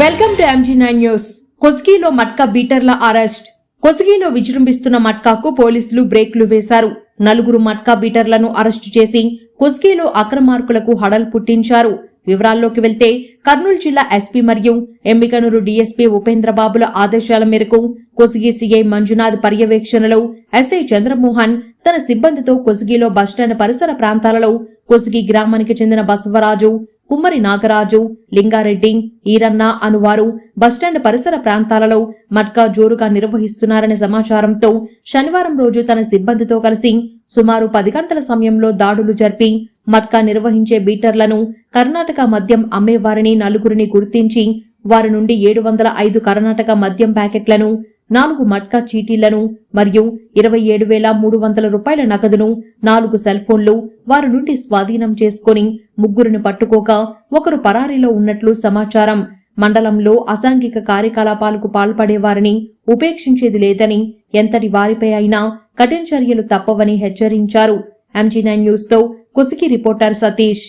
Welcome to MG nine news. కొస్గిలో matka బీటర్ల arrest. కొస్గిలో విజృంభిస్తున్న మట్కాకు పోలీసులు బ్రేక్లు వేశారు. నలుగురు మట్కా బీటర్లను అరెస్టు చేసి కొస్గిలో అక్రమార్కులకు హడల్ పుట్టించారు. వివరాల్లోకి వెళ్తే కర్నూలు జిల్లా ఎస్పీ మరియు ఎమ్మికనూరు డీఎస్పీ ఉపేంద్రబాబుల ఆదేశాల మేరకు కొసిగి సీఐ మంజునాథ్ పర్యవేక్షణలో ఎస్ఐ చంద్రమోహన్ తన సిబ్బందితో కొసిగిలో బస్టాండ్ పరిసర ప్రాంతాలలో కొసిగి గ్రామానికి చెందిన బసవరాజు కుమ్మరి నాగరాజు లింగారెడ్డి ఈరన్న అనువారు బస్టాండ్ పరిసర ప్రాంతాలలో మట్కా జోరుగా నిర్వహిస్తున్నారనే సమాచారంతో శనివారం రోజు తన సిబ్బందితో కలిసి సుమారు పది గంటల సమయంలో దాడులు జరిపి మట్కా నిర్వహించే బీటర్లను కర్ణాటక మద్యం అమ్మేవారిని నలుగురిని గుర్తించి వారి నుండి ఏడు వందల ఐదు కర్ణాటక మద్యం ప్యాకెట్లను నాలుగు మట్కా చీటీలను మరియు ఇరవై ఏడు వేల మూడు వందల రూపాయల నగదును నాలుగు సెల్ ఫోన్లు వారి నుండి స్వాధీనం చేసుకుని ముగ్గురిని పట్టుకోక ఒకరు పరారీలో ఉన్నట్లు సమాచారం. మండలంలో అసాంఘిక కార్యకలాపాలకు పాల్పడేవారిని ఉపేక్షించేది లేదని ఎంతటి వారిపై అయినా కఠిన చర్యలు తప్పవని హెచ్చరించారు. ఎంజీ నైన్ న్యూస్తో కుసికి రిపోర్టర్ సతీష్.